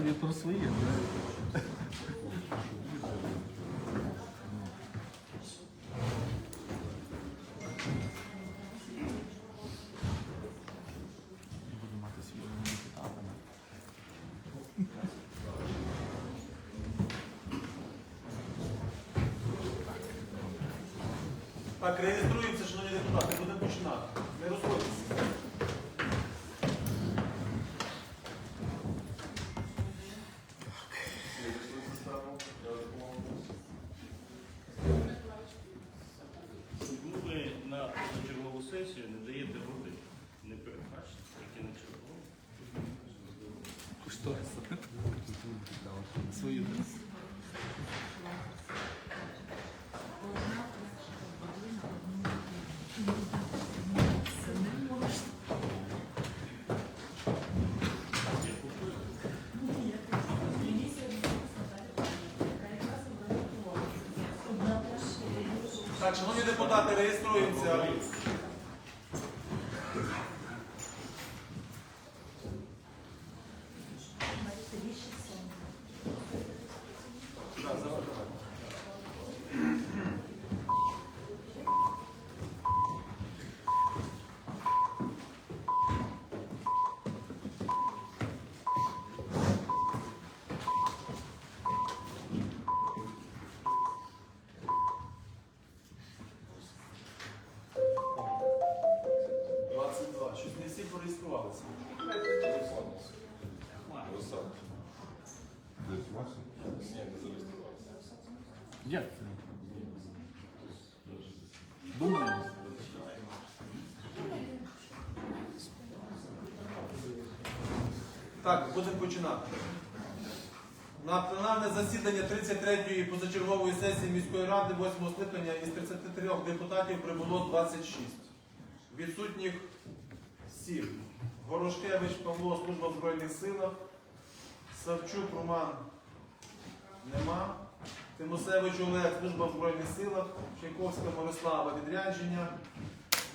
собі про своє. Так, реєструємося, шановні депутати, будемо починати. Не розходьтеся. Чому ви на позачергову сесію не даєте води? Не передбачите, тільки на чергову. Що? Свою. Так, шановні депутати, реєструємося. Так, будемо починати. На пленарне засідання 33-ї позачергової сесії міської ради 8 скликання із 33 депутатів прибуло 26. Відсутніх 7. Горошкевич Павло, служба в Збройних силах. Савчук Роман нема. Тимосевич Олег, служба в Збройних силах. Чайковська Мирослава відрядження.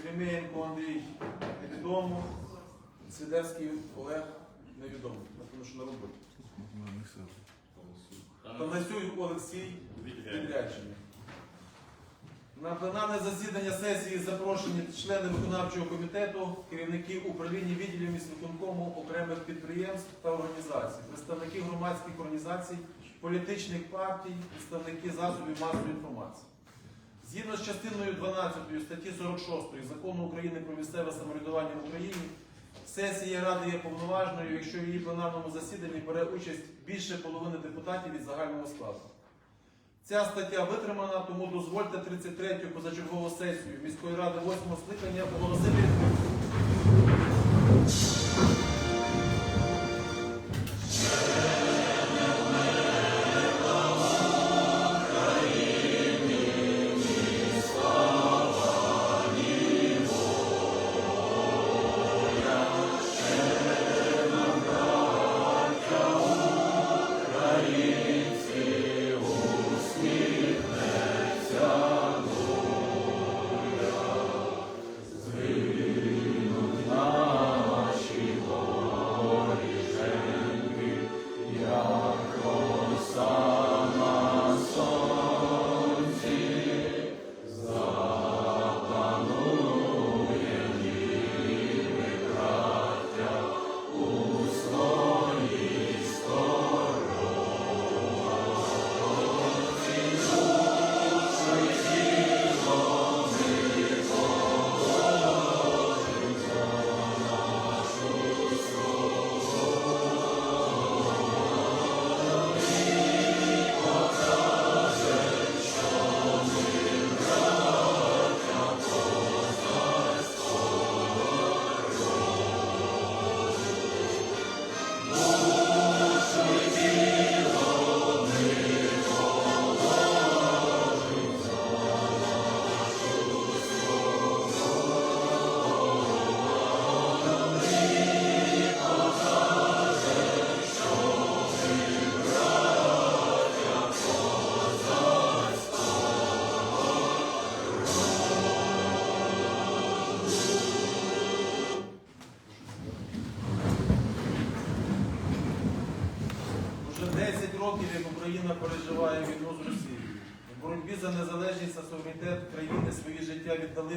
Гремєнко Андрій невідомо. Свідерський Олег невідомо. Тому що на роботі. Панасюй Олексій відрядження. На пленарне засідання сесії запрошені члени виконавчого комітету, керівники управління відділів міськвиконкому окремих підприємств та організацій, представники громадських організацій, політичних партій, представники засобів масової інформації. Згідно з частиною 12 статті 46 Закону України про місцеве самоврядування в Україні, сесія Ради є повноважною, якщо в її пленарному засіданні бере участь більше половини депутатів від загального складу. Ця стаття витримана, тому дозвольте 33-ю позачергову сесію міської ради 8 скликання оголосити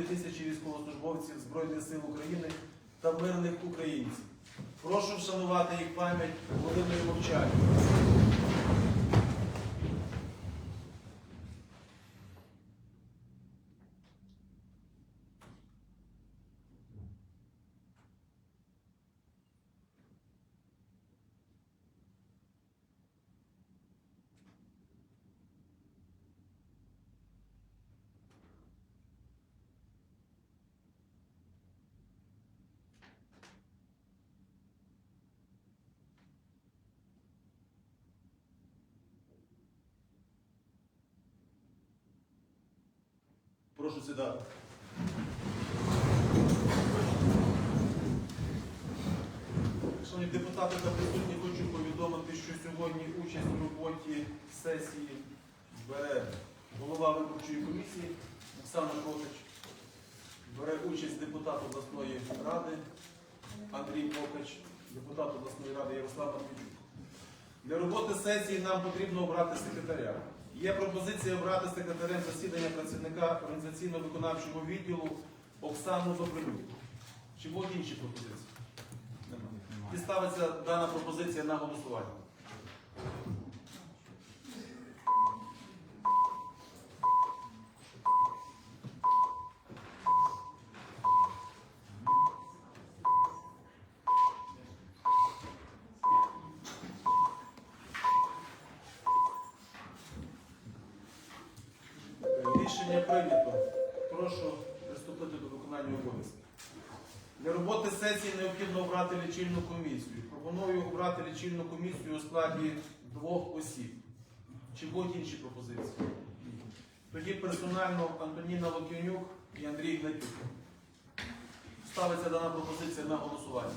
тисячі військовослужбовців Збройних сил України та мирних українців. Прошу вшанувати їх пам'ять хвилиною мовчання. Прошу сідати. Шановні депутати та присутні, хочу повідомити, що сьогодні участь у роботі сесії бере голова виборчої комісії Оксана Кокач, бере участь депутат обласної ради Андрій Кокач, депутат обласної ради Ярослав Матвійчук. Для роботи сесії нам потрібно обрати секретаря. Є пропозиція обрати секретарем засідання працівника організаційно-виконавчого відділу Оксану Добриню. Чи будуть інші пропозиції? Немає. І ставиться дана пропозиція на голосування. Рішення прийнято. Прошу приступити до виконання обов'язків. Для роботи сесії необхідно обрати лічильну комісію. Пропоную обрати лічильну комісію у складі двох осіб. Чи будуть інші пропозиції? Тоді персонально Антоніна Локінюк і Андрій Гнатюк. Ставиться дана пропозиція на голосування.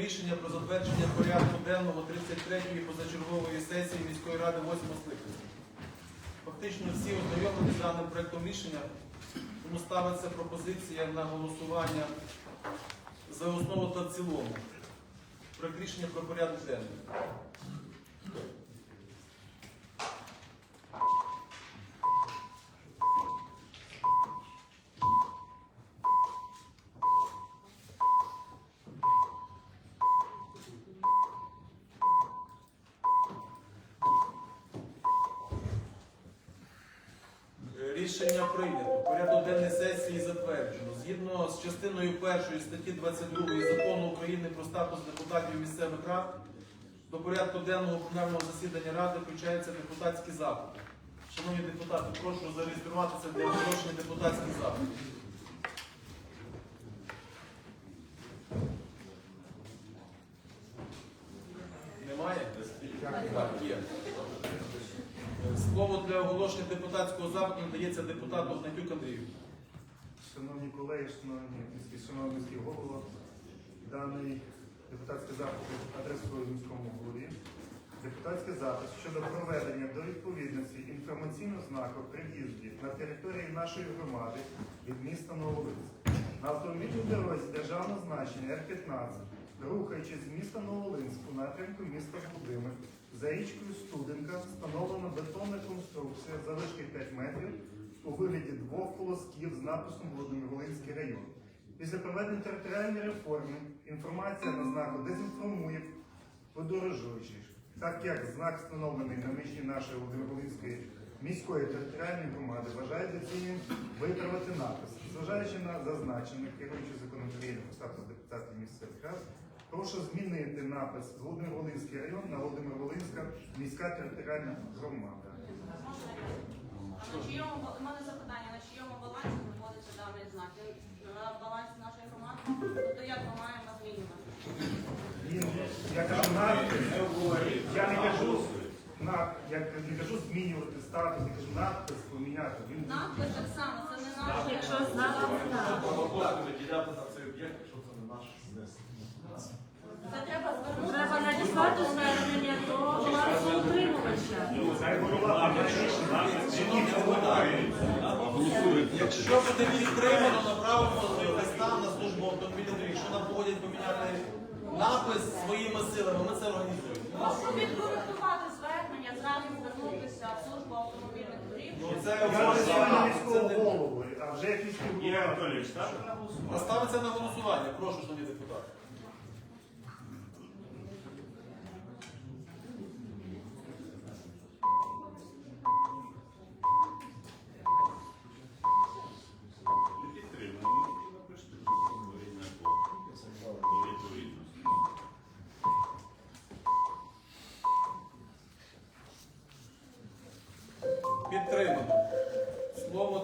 Рішення про затвердження порядку денного 33-ї позачергової сесії міської ради 8 скликання. Фактично всі ознайомлені з даним проектом рішення, тому ставиться пропозиція на голосування за основу та в цілому. Проект рішення про порядок денний. Рішення прийнято. Порядок денний сесії затверджено. Згідно з частиною 1 статті 22 закону України про статус депутатів місцевих рад, до порядку денного пленарного засідання Ради включається депутатський запит. Шановні депутати, прошу зареєструватися для оголошення депутатських запитів. Немає? Так, є. Слово для оголошення депутатського запиту надається депутату Гнатюк Андрію. Колеги, шановні шановний міський голово, даний депутатський запит адресую міському голові. Депутатський запит щодо проведення до відповідності інформаційного знаку при в'їзді на території нашої громади від міста Новолинськ. На автомобільній дорозі державного значення Р-15, рухаючись з міста Новолинськ у напрямку міста Володимир, за річкою Студенка встановлена бетонна конструкція завишки 5 метрів у вигляді двох колосків з написом Володимир-Волинський район. Після проведення територіальної реформи інформація на знаку дезінформує подорожуючих, так як знак встановлений на межі нашої Володимир-Волинської міської територіальної громади вважає доцільним виправити напис. Зважаючи на зазначене, керуючи України про статус депутатів місцевих рад, прошу змінити напис Володимир-Волинський район на Володимир-Волинська міська територіальна громада. На чийому у мене запитання, на чийому балансі знаходиться даний знак? Він На балансі нашої громади? Тобто як ми маємо змінювати? Я кажу, надпис, я не кажу, на, я не кажу змінювати статус, я кажу надпис поміняти. Він Надпис так само, це не наше. Якщо знати, Це треба звернутися. треба надіслати звернення до балансоутримувача. Хай голова прийме рішення. Якщо буде підтримано, направимо свої листа на службу автомобільних доріг. Якщо нам погодять поміняти напис своїми силами, ми це організуємо. Прошу відкоректувати звернення, зразу звернутися в службу автомобільних доріг. Ну, це Я не це не- голова. Анатолійович, голосування. Наставиться на голосування. Прошу, шановні депутати.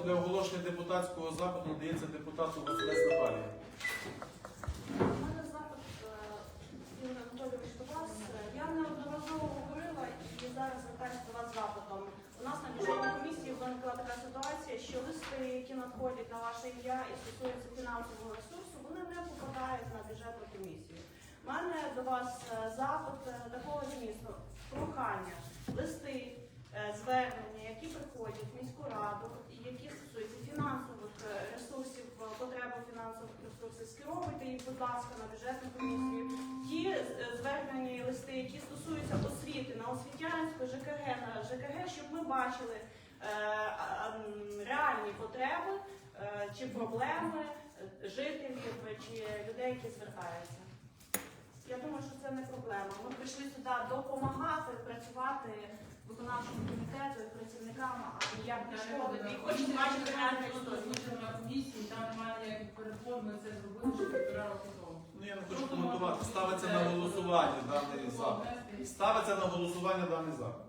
Для оголошення депутатського запиту надається депутату Василес Наталії. У мене запит е, Ігор Анатолійович до вас. Я неодноразово говорила і зараз звертаюся до вас запитом. У нас на бюджетній комісії виникла така ситуація, що листи, які надходять на ваше ім'я і стосуються фінансового ресурсу, вони не попадають на бюджетну комісію. У мене до вас е, запит е, такого змісту, прохання, листи, е, звернення, які приходять в міську раду які стосуються фінансових е, ресурсів, е, потреби фінансових ресурсів, скеровуйте їх, будь ласка, на бюджетну комісію. Ті е, звернення і листи, які стосуються освіти на освітянську, ЖКГ на ЖКГ, щоб ми бачили реальні потреби чи проблеми жителів чи людей, які звертаються. Я думаю, що це не проблема. Ми прийшли сюди допомагати працювати виконавчому комітету і працівникам, а як не шкодити. І хочу бачити реальну історію. на комісії, там немає ніяких переформ, ми це зробили півтора року тому. Ну я не хочу коментувати. Ставиться на голосування даний запит. Ставиться на голосування даний запит.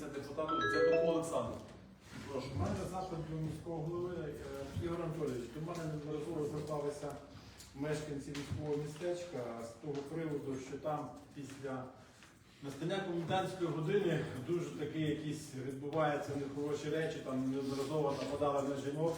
Надається депутату Дзядуку Олександру. Прошу. У мене запит до міського голови Е, Ігор Анатолійович. До мене неодноразово зверталися мешканці військового містечка з того приводу, що там після настання комендантської години дуже такі якісь відбуваються нехороші речі, там неодноразово нападали на жінок,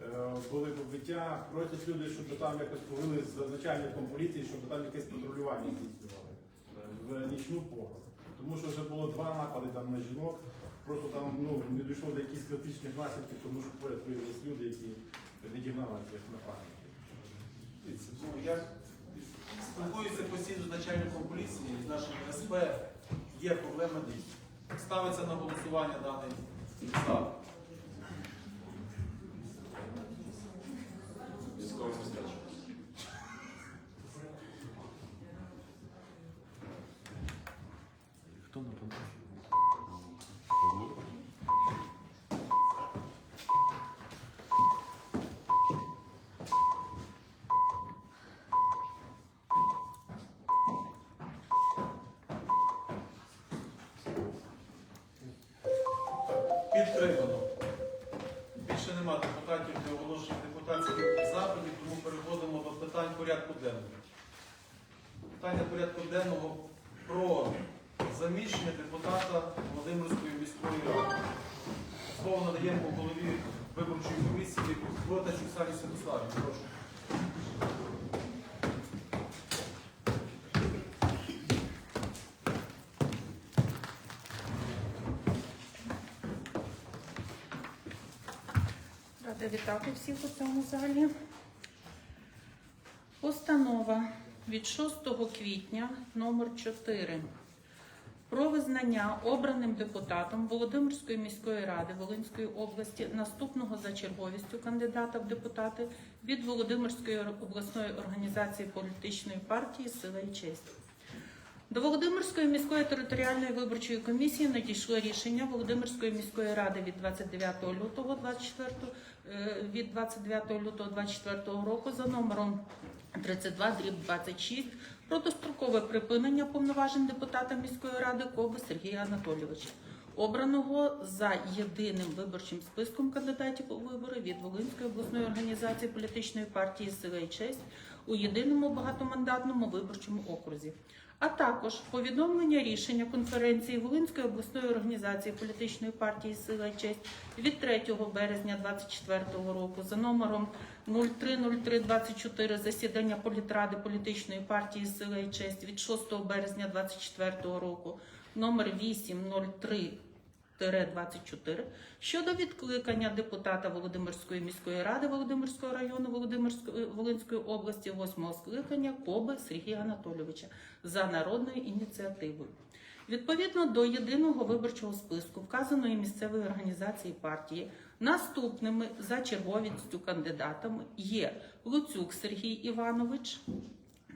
е, були побиття. Просять люди, щоб там якось повели з начальником поліції, щоб там якесь патрулювання здійснювали е, в нічну пору. Тому що вже було два напади там на жінок. Просто там ну, не дійшло до якихось критичних наслідків, тому що поряд виявилися люди, які відігнали цих нападників. Ну, Я спілкуюся постійно з начальником поліції, з нашим СП. Є проблема дій. Ставиться на голосування даний запит. Підтримано. Більше нема депутатів для оголошення депутатських запитів, тому переходимо до питань порядку денного. Питання порядку денного про заміщення депутата Володимирської міської ради. Слово надаємо голові виборчої комісії Протач Оксані Святославі. Прошу. Вітати всіх у цьому залі. Постанова від 6 квітня номер 4 про визнання обраним депутатом Володимирської міської ради Волинської області наступного за черговістю кандидата в депутати від Володимирської обласної організації політичної партії Сила і честь. До Володимирської міської територіальної виборчої комісії надійшло рішення Володимирської міської ради від 29 лютого 24, е, від 29 лютого 24 року за номером 32 дріб 26 про дострокове припинення повноважень депутата міської ради Коби Сергія Анатолійовича, обраного за єдиним виборчим списком кандидатів у вибори від Волинської обласної організації політичної партії Сила і честь у єдиному багатомандатному виборчому окрузі. А також повідомлення рішення конференції Волинської обласної організації політичної партії Сила і честь від 3 березня 2024 року за номером 030324 засідання політради політичної партії Сила і честь від 6 березня 2024 року. Номер 803 24 щодо відкликання депутата Володимирської міської ради Володимирського району Володимирської Волинської області 8 скликання Коби Сергія Анатолійовича за народною ініціативою. Відповідно до єдиного виборчого списку вказаної місцевої організації партії, наступними за черговістю кандидатами є Луцюк Сергій Іванович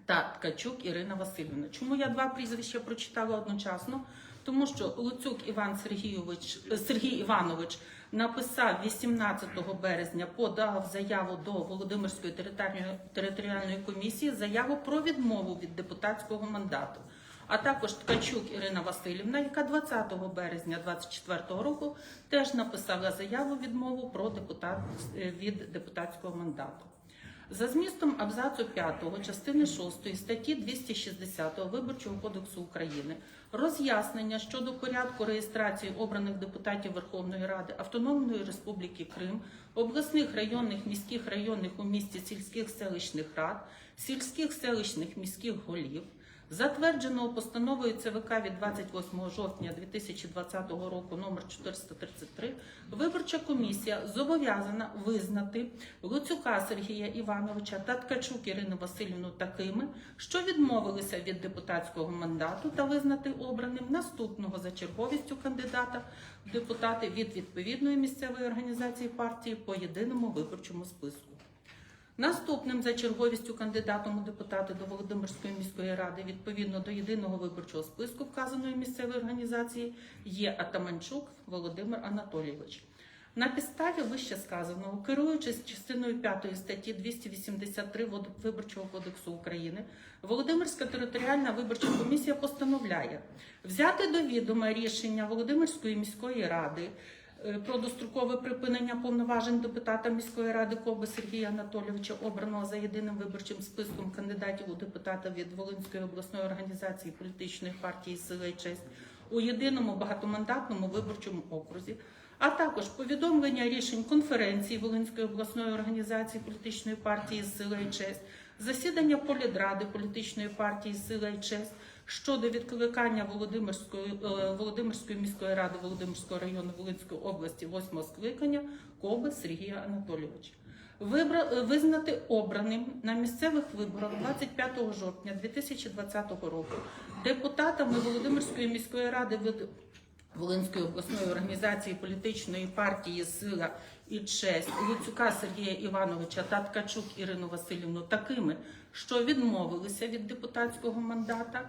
та Ткачук Ірина Васильівна. Чому я два прізвища прочитала одночасно? Тому що Луцюк Іван Сергійович Сергій Іванович написав 18 березня, подав заяву до Володимирської територіальної, територіальної комісії заяву про відмову від депутатського мандату. А також Ткачук Ірина Васильівна, яка 20 березня 2024 року теж написала заяву відмову про депутат е, від депутатського мандату. За змістом абзацу 5 частини 6 статті 260 Виборчого кодексу України роз'яснення щодо порядку реєстрації обраних депутатів Верховної Ради Автономної Республіки Крим, обласних районних міських районних у місті сільських селищних рад, сільських селищних міських голів, затвердженого постановою ЦВК від 28 жовтня 2020 року номер 433, виборча комісія зобов'язана визнати Луцюка Сергія Івановича та Ткачук Ірину Васильівну такими, що відмовилися від депутатського мандату та визнати обраним наступного за черговістю кандидата в депутати від відповідної місцевої організації партії по єдиному виборчому списку. Наступним за черговістю кандидатом у депутати до Володимирської міської ради відповідно до єдиного виборчого списку вказаної місцевої організації є Атаманчук Володимир Анатолійович. На підставі вище сказаного, керуючись частиною 5 статті 283 Вод- Виборчого кодексу України, Володимирська територіальна виборча комісія постановляє взяти до відома рішення Володимирської міської ради про дострокове припинення повноважень депутата міської ради Коби Сергія Анатолійовича, обраного за єдиним виборчим списком кандидатів у депутата від Волинської обласної організації політичної партії Сила і честь у єдиному багатомандатному виборчому окрузі, а також повідомлення рішень конференції Волинської обласної організації політичної партії Сила і честь, засідання політради політичної партії Сила і честь щодо відкликання Володимирської, е, Володимирської міської ради Володимирського району Волинської області 8 скликання Коби Сергія Анатолійовича. Вибра... е, Визнати обраним на місцевих виборах 25 жовтня 2020 року депутатами Володимирської міської ради від Волинської обласної організації політичної партії Сила і честь Луцюка Сергія Івановича та Ткачук Ірину Васильівну такими, що відмовилися від депутатського мандата,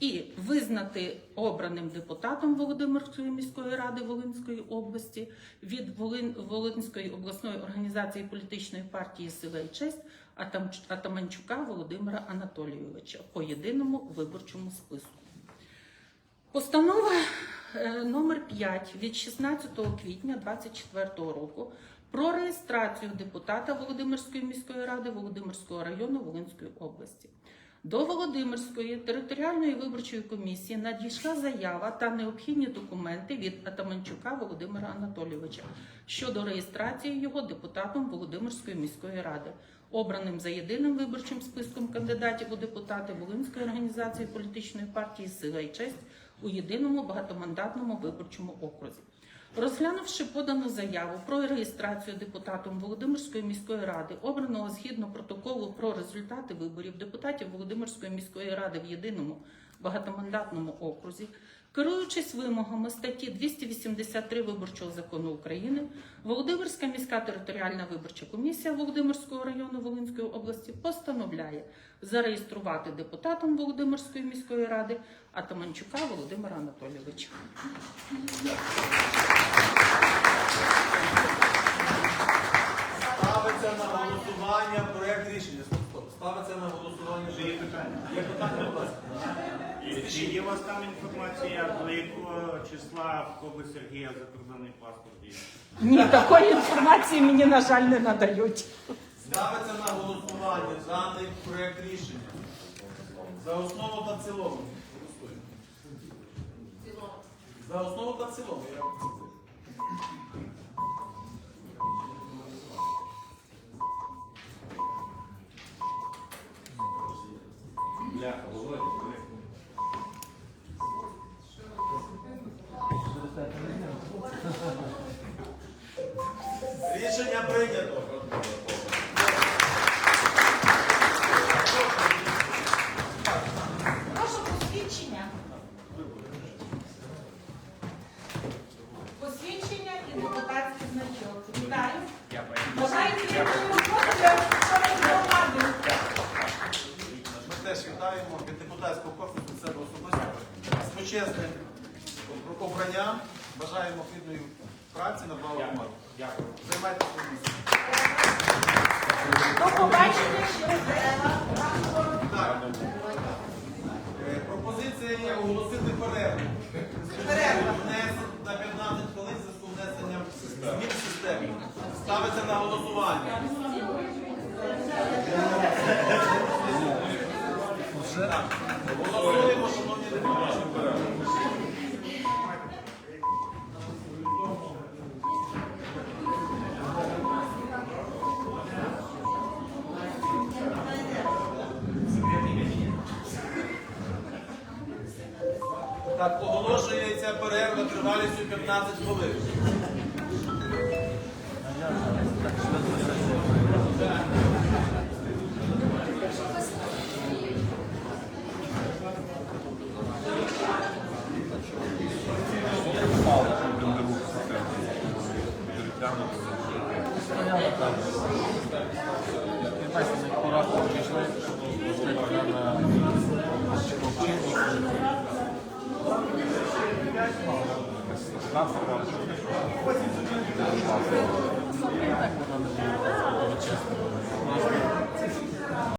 і визнати обраним депутатом Володимирської міської ради Волинської області від Волин... Волинської обласної організації політичної партії Сила і честь Атам... Атаманчука Володимира Анатолійовича по єдиному виборчому списку. Постанова е, номер 5 від 16 квітня 2024 року про реєстрацію депутата Володимирської міської ради Володимирського району Волинської області. До Володимирської територіальної виборчої комісії надійшла заява та необхідні документи від Атаманчука Володимира Анатолійовича щодо реєстрації його депутатом Володимирської міської ради, обраним за єдиним виборчим списком кандидатів у депутати Волинської організації політичної партії Сила і честь у єдиному багатомандатному виборчому окрузі. Розглянувши подану заяву про реєстрацію депутатом Володимирської міської ради, обраного згідно протоколу про результати виборів депутатів Володимирської міської ради в єдиному багатомандатному окрузі, Керуючись вимогами статті 283 Виборчого закону України, Володимирська міська територіальна виборча комісія Володимирського району Волинської області постановляє зареєструвати депутатом Володимирської міської ради Атаманчука Володимира Анатолійовича. Ставиться на голосування проект рішення. Ставиться на голосування. Є питання. Є питання, будь ласка. Чи є у вас там інформація, до якого числа в кого Сергія закордонний паспорт є? Ні, такої інформації мені, на жаль, не надають. Ставиться на голосування даний проект рішення. За основу та в цілому. Голосуємо. За основу та в цілому. Я- з почесним обранням. Бажаємо плідної праці на благо громади. Дякую. Займайте своє місце. До побачення Е, Пропозиція є оголосити перерву. Перерва. На 15 хвилин за внесенням змін в систему. Ставиться на голосування. Голосуємо, шановні депутати. Оголошується перерва тривалістю 15 хвилин. Пам'ятаєте, Так